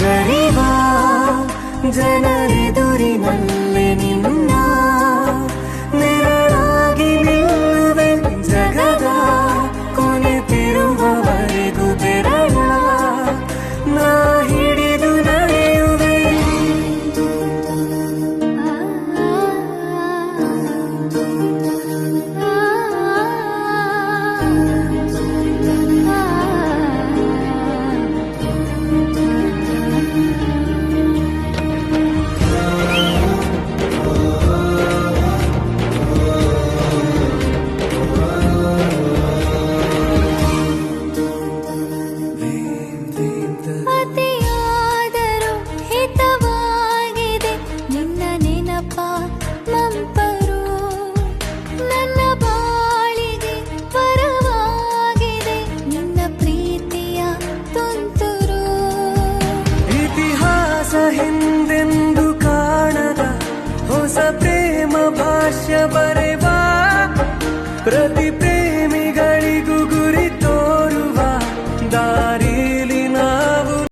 的地方，在那。ಹಾಸ್ಯ ಬರೆವಾ ಪ್ರತಿ ಪ್ರೇಮಿಗಳಿಗೂ ಗುರಿ